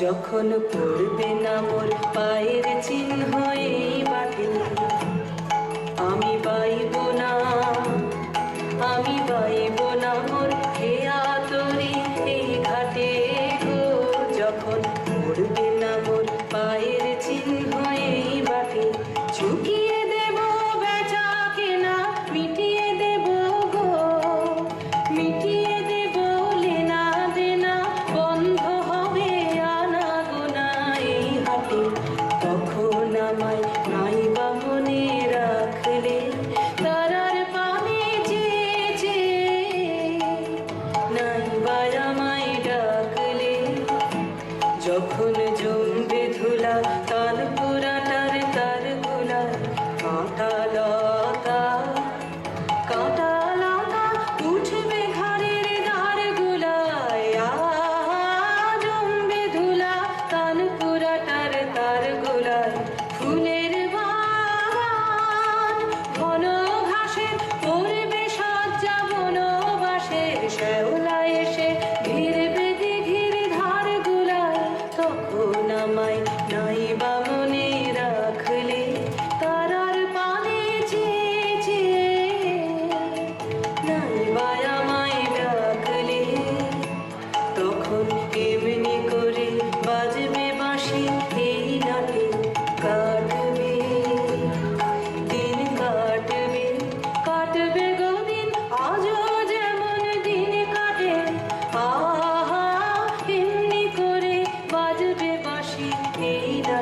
যখন পড়বে না মোর পায়ের চিহ্ন এই বাতিল।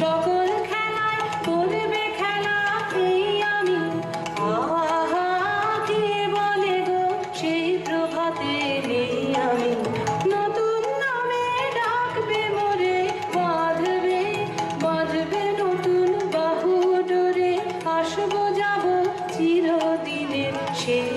সকল খেলায় করবে খেলা এই আমি আহা, কে বলে গো সেই প্রভাতে নেই আমি। নতুন নামে ডাকবে মোরে, বাঁধবে বাঁধবে নতুন বাহু ডোরে। আসব, যাব চিরদিনের সেই